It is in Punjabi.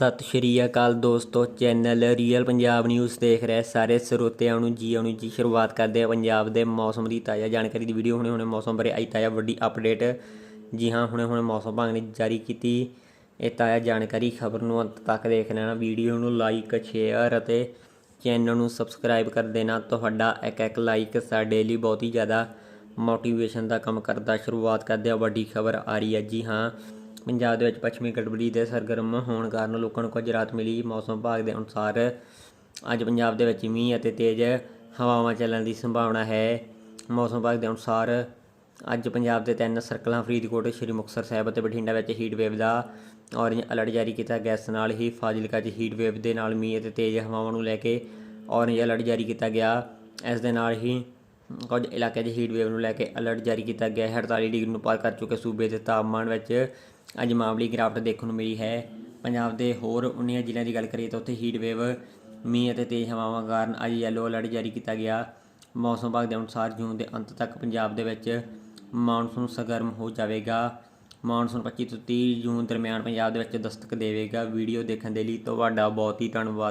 ਸਤਿ ਸ਼੍ਰੀ ਅਕਾਲ ਦੋਸਤੋ, ਚੈਨਲ ਰੀਅਲ ਪੰਜਾਬ ਨਿਊਜ਼ ਦੇਖ ਰਹੇ ਸਾਰੇ ਸਰੋਤਿਆਂ ਨੂੰ ਜੀ ਆਉਣੀ ਜੀ ਸ਼ੁਰੂਆਤ ਕਰਦੇ ਆ ਪੰਜਾਬ ਦੇ ਮੌਸਮ ਦੀ ਤਾਜ਼ਾ ਜਾਣਕਾਰੀ ਦੀ ਵੀਡੀਓ ਹੁਣੇ ਹੁਣੇ ਮੌਸਮ ਬਾਰੇ ਆਈ ਤਾਜ਼ਾ ਵੱਡੀ ਅਪਡੇਟ ਜੀ ਹਾਂ ਹੁਣੇ ਹੁਣੇ ਮੌਸਮ ਵਿਭਾਗ ਨੇ ਜਾਰੀ ਕੀਤੀ। ਇਹ ਤਾਜ਼ਾ ਜਾਣਕਾਰੀ ਖਬਰ ਨੂੰ ਅੰਤ ਤੱਕ ਦੇਖ ਲੈਣਾ। ਵੀਡੀਓ ਨੂੰ ਲਾਈਕ ਸ਼ੇਅਰ ਅਤੇ ਚੈਨਲ ਨੂੰ ਸਬਸਕ੍ਰਾਈਬ ਕਰ ਦੇਣਾ। ਤੁਹਾਡਾ ਇੱਕ ਇੱਕ ਲਾਈਕ ਸਾਡੇ ਲਈ ਬਹੁਤ ਹੀ ਜ਼ਿਆਦਾ ਮੋਟੀਵੇਸ਼ਨ ਦਾ ਕੰਮ ਕਰਦਾ। ਸ਼ੁਰੂਆਤ ਕਰਦੇ ਆ ਵੱਡੀ ਖਬਰ ਆ ਰਹੀ ਹੈ। ਜੀ ਹਾਂ ਪੰਜਾਬ ਦੇ ਵਿੱਚ ਪੱਛਮੀ ਗੜਬੜੀ ਦੇ ਸਰਗਰਮ ਹੋਣ ਕਾਰਨ ਲੋਕਾਂ ਨੂੰ ਕੁਝ ਰਾਤ ਮਿਲੀ। ਮੌਸਮ ਵਿਭਾਗ ਦੇ ਅਨੁਸਾਰ ਅੱਜ ਪੰਜਾਬ ਦੇ ਵਿੱਚ ਮੀਂਹ ਅਤੇ ਤੇਜ਼ ਹਵਾਵਾਂ ਚੱਲਣ ਦੀ ਸੰਭਾਵਨਾ ਹੈ। ਮੌਸਮ ਵਿਭਾਗ ਦੇ ਅਨੁਸਾਰ ਅੱਜ ਪੰਜਾਬ ਦੇ ਤਿੰਨ ਸਰਕਲਾਂ ਫਰੀਦਕੋਟ, ਸ਼੍ਰੀ ਮੁਕਤਸਰ ਸਾਹਿਬ ਅਤੇ ਬਠਿੰਡਾ ਵਿੱਚ ਹੀਟ ਵੇਵ ਦਾ ਔਰੇਂਜ ਅਲਰਟ ਜਾਰੀ ਕੀਤਾ। ਗਿਆ ਇਸ ਨਾਲ ਹੀ ਫਾਜ਼ਿਲਕਾ 'ਚ ਹੀਟ ਵੇਵ ਦੇ ਨਾਲ ਮੀਂਹ ਅਤੇ ਤੇਜ਼ ਹਵਾਵਾਂ ਨੂੰ ਲੈ ਕੇ ਔਰੇਂਜ ਅਲਰਟ ਜਾਰੀ ਕੀਤਾ ਗਿਆ। ਇਸ ਦੇ ਨਾਲ ਹੀ ਕੁਝ ਇਲਾਕਿਆਂ 'ਚ ਹੀਟ ਵੇਵ ਨੂੰ ਲੈ ਕੇ ਅਲਰਟ ਜਾਰੀ ਕੀਤਾ ਗਿਆ। ਹੈ 48 ਡਿਗਰੀ ਨੂੰ ਪਾਰ ਕਰ ਚੁੱਕੇ ਸੂਬੇ ਦੇ ਤਾਪਮਾਨ ਵਿੱਚ ਅੱਜ ਮਾਮੂਲੀ ਗਿਰਾਵਟ ਦੇਖਣ ਨੂੰ ਮਿਲੀ ਹੈ। ਪੰਜਾਬ ਦੇ ਹੋਰ 19 ਜ਼ਿਲ੍ਹਿਆਂ ਦੀ ਗੱਲ ਕਰੀਏ ਤਾਂ ਉੱਥੇ ਹੀਟ ਵੇਵ ਮੀਂਹ ਅਤੇ ਤੇਜ਼ ਹਵਾਵਾਂ ਕਾਰਨ ਅੱਜ ਯੈਲੋ ਅਲਰਟ ਜਾਰੀ ਕੀਤਾ ਗਿਆ। ਮੌਸਮ ਵਿਭਾਗ ਦੇ ਅਨੁਸਾਰ ਜੂਨ ਦੇ ਅੰਤ ਤੱਕ ਪੰਜਾਬ ਦੇ ਵਿੱਚ ਮੌਨਸੂਨ ਸਰਗਰਮ ਹੋ ਜਾਵੇਗਾ। ਮੌਨਸੂਨ 25 ਤੋਂ 30 ਜੂਨ ਦਰਮਿਆਨ ਪੰਜਾਬ ਦੇ ਵਿੱਚ ਦਸਤਕ ਦੇਵੇਗਾ। ਵੀਡੀਓ ਦੇਖਣ ਦੇ ਲਈ ਤੁਹਾਡਾ ਬਹੁਤ ਹੀ ਧੰਨਵਾਦ।